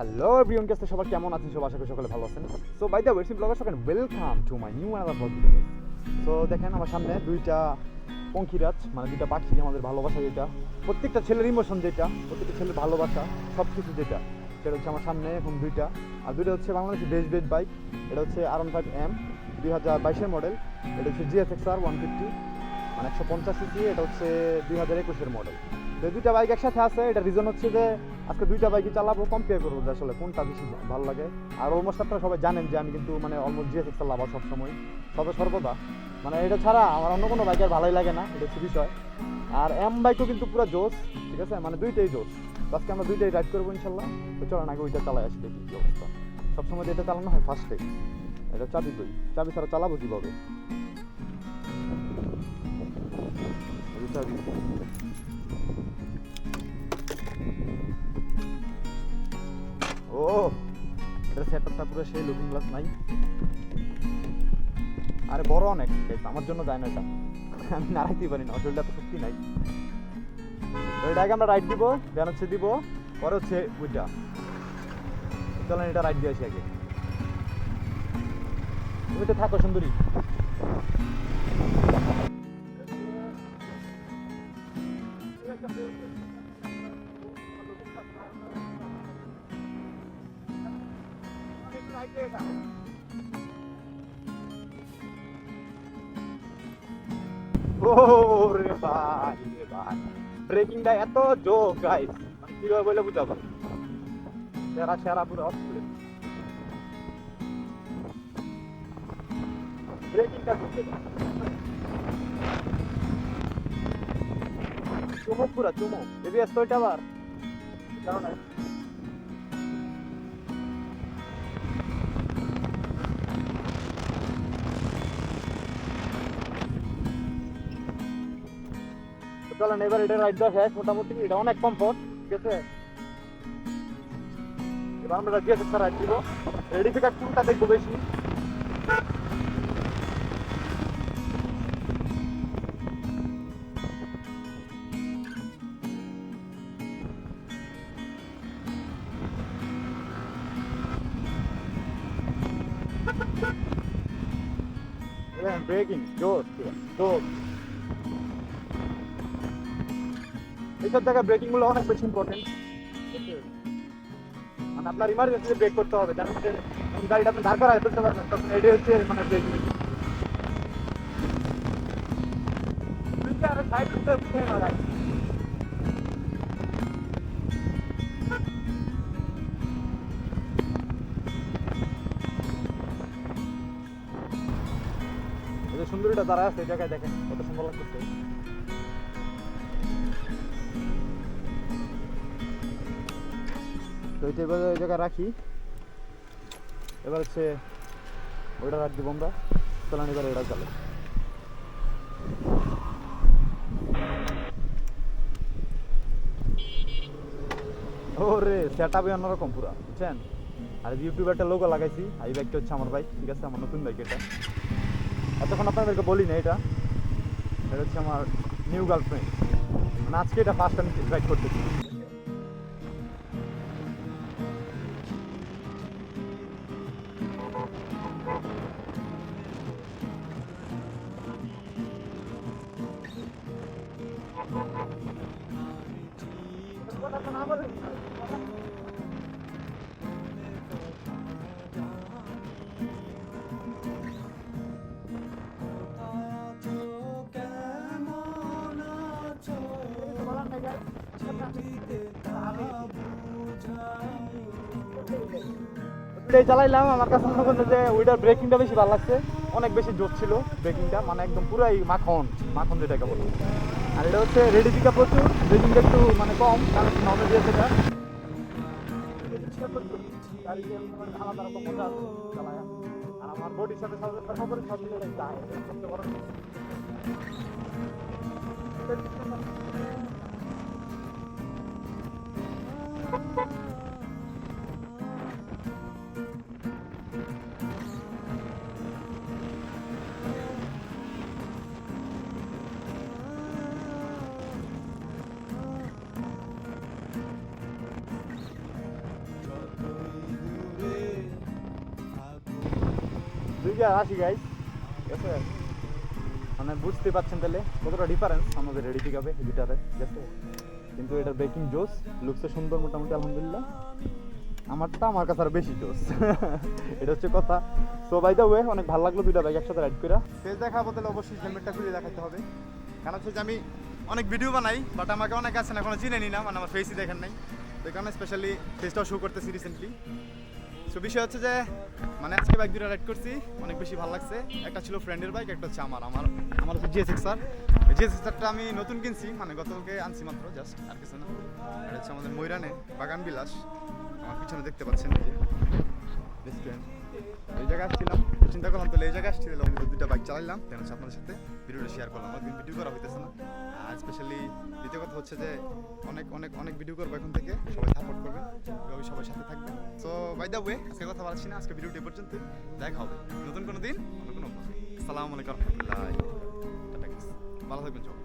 Hello everyone কাছে সবার কেমন আছেন? সব আশা করি সকলে ভালো আছেন। সো বাই দ্য ওয়েসি vlogger সকেন welcome to my new another vlog so দেখেন আমার সামনে দুইটা পঙ্খিরাজ মানে দুইটা পাখি, আমাদের ভালোবাসা যেটা, প্রত্যেকটা ছেলের ইমোশন যেটা, প্রত্যেকটা ছেলের ভালোবাসা সব কিছু যেটা। সেটা হচ্ছে আমার সামনে এখন দুইটা। আর দুইটা হচ্ছে বাংলাদেশের বেস্ট বেস্ট বাইক এটা হচ্ছে আর ওয়ান ফাইভ এম দুই হাজার বাইশের মডেল এটা হচ্ছে জিএফএক্স আর ওয়ান ফিফটি মানে একশো পঞ্চাশ সিসি, এটা হচ্ছে দুই হাজার একুশের মডেল তো দুইটা বাইক একসাথে আছে এটা রিজন হচ্ছে যে আজকে দুইটা বাইকই চালাবো কম্পেয়ার করব যে আসলে কোনটা বেশি ভালো লাগে। আর অলমোস্ট আপনারা সবাই জানেন যে আমি কিন্তু মানে অলমোস্ট জিএস চালাবো সবসময়। সবে সর্বদা মানে এটা ছাড়া আমার অন্য কোনো বাইকের ভালোই লাগে না, এটা হচ্ছে বিষয়। আর এম বাইকও কিন্তু পুরো জোস, ঠিক আছে? মানে দুইটাই জোস। আজকে আমরা দুইটাই রাইড করব ইনশাল্লাহ। তো চলেন, আগে ওইটা চালাই আসি, দেখি কি অবস্থা। সবসময় যেটা চালানো হয় ফার্স্টে এটা চাবি কই? চাবি ছাড়া চালাবো কীভাবে? চাবি ও এটা সেটআপটা পুরো সেই লুকিং গ্লাস নাই আরে বড় অনেক আমার জন্য যায় না এটা আমি নাড়াইতে পারি না শরীরটা তো সত্যি নাই তো এটা আগে আমরা রাইড দিব দেন হচ্ছে দিব পরে হচ্ছে ওইটা চলেন এটা রাইড দিয়ে আসি আগে তুমি তো থাকো সুন্দরী ওরে ভাই, রে ভাই। ব্রেকিংটা এত জোক গাইস মানে কীভাবে বলে বুঝাবো? সেরা সেরা, পুরো অস্থির। ব্রেকিংটা চুমুক পুরা, চুমুক। এবিএস তো এটা আবার। জানো না। চলেন এবার এটা রাইড দেওয়া শেষ মোটামুটি এটা অনেক কমফোর্ট ঠিক আছে এবার আমরা জিএস একটা রাইড দিব রেডি থেকে কোনটা দেখব বেশি ব্রেকিং জোর জোর এইসব জায়গায় ব্রেকিংগুলো অনেক বেশি ইম্পর্টেন্ট মানে আপনার ইমার্জেন্সি ব্রেক করতে হবে যেন গাড়িটা আপনি দাঁড় করায় ফেলতে পারবেন তখন এটাই হচ্ছে মানে ব্রেকিং যে সুন্দরীটা দাঁড়ায় আছে এই জায়গায় দেখেন, কত সুন্দর লাগতেছে। এবার ওই জায়গায় রাখি। এবার হচ্ছে ওইটা রাখ দিব আমরা। চলেন এবার এটা চলে। ওরে সেট আপই অন্যরকম পুরা, বুঝছেন? আর ইউটিউবে একটা লোগো লাগাইছি এই বাইকটা হচ্ছে আমার বাইক ঠিক আছে? আমার নতুন বাইক এটা। এতক্ষণ আপনাদেরকে বলি না এটা। এটা হচ্ছে আমার নিউ গার্লফ্রেন্ড মানে আজকে এটা ফার্স্ট আমি রাইড করতেছি। চালাইলাম আমার কাছে মনে করল যে ওইটার ব্রেকিংটা বেশি ভালো লাগছে অনেক বেশি জোর ছিল ব্রেকিংটা মানে একদম পুরাই মাখন মাখন যেটাকে বলো আর এটা হচ্ছে রেডি পিকা প্রচুর ব্রেকিংটা একটু মানে কম কারণ নর্মাল দিয়ে সেটা আলাদা রকম মজা আছে চালায়া। আর আমার বডির সাথে সব মিলে যায় দুইটা আসি গাইস মানে বুঝতে পারছেন তাহলে কতটা ডিফারেন্স আমাদের রেডি পিক আপে দুইটাতে, ঠিক কিন্তু এটার বেকিং জোস লুকসে সুন্দর মোটামুটি, আলহামদুলিল্লাহ। আমারটা আমার কাছে আর বেশি জোস এটা হচ্ছে কথা। সো বাই দ্য ওয়ে অনেক ভালো লাগল দুইটা বাইক একসাথে রাইড করে ফেস দেখাবো তাহলে অবশ্যই হেলমেটটা খুলে দেখাতে হবে। কারণ হচ্ছে যে আমি অনেক ভিডিও বানাই বাট আমাকে অনেক আছেন এখনও চিনে নি না মানে আমার ফেসই দেখেন নাই। তো কারণে স্পেশালি ফেসটাও শো করতেছি রিসেন্টলি সো বিষয় হচ্ছে যে মানে আজকে বাইক দুটো রাইড করছি, অনেক বেশি ভালো লাগছে। একটা ছিল ফ্রেন্ডের বাইক একটা হচ্ছে আমার। আমার আমার হচ্ছে জিএস আর জিএস এক্সারটা আমি নতুন কিনছি মানে গতকালকে আনছি মাত্র জাস্ট আর কিছু না। এটা হচ্ছে আমাদের ময়রানে, বাগান বিলাস। আমার পিছনে দেখতে পাচ্ছেন এই যে রেস্টুরেন্ট এই জায়গায় আসছিলাম, চিন্তা করলাম, তাহলে এই জায়গায় আসছিলাম দুটা বাইক চালাইলাম। তেমন হচ্ছে আপনাদের সাথে ভিডিওটা শেয়ার করলাম। অনেকদিন ভিডিও করা হইতেছে না। স্পেশালি দ্বিতীয় কথা হচ্ছে যে, অনেক অনেক অনেক ভিডিও করব এখন থেকে। সবাই সাপোর্ট বাই দ্য ওয়ে আজকে কথা বলছি না আজকে ভিডিওটি পর্যন্ত। দেখা হবে। নতুন কোনো দিন, অন্য কোনো আসসালামু আলাইকুম রহমতুল্লাহ। ভালো থাকবেন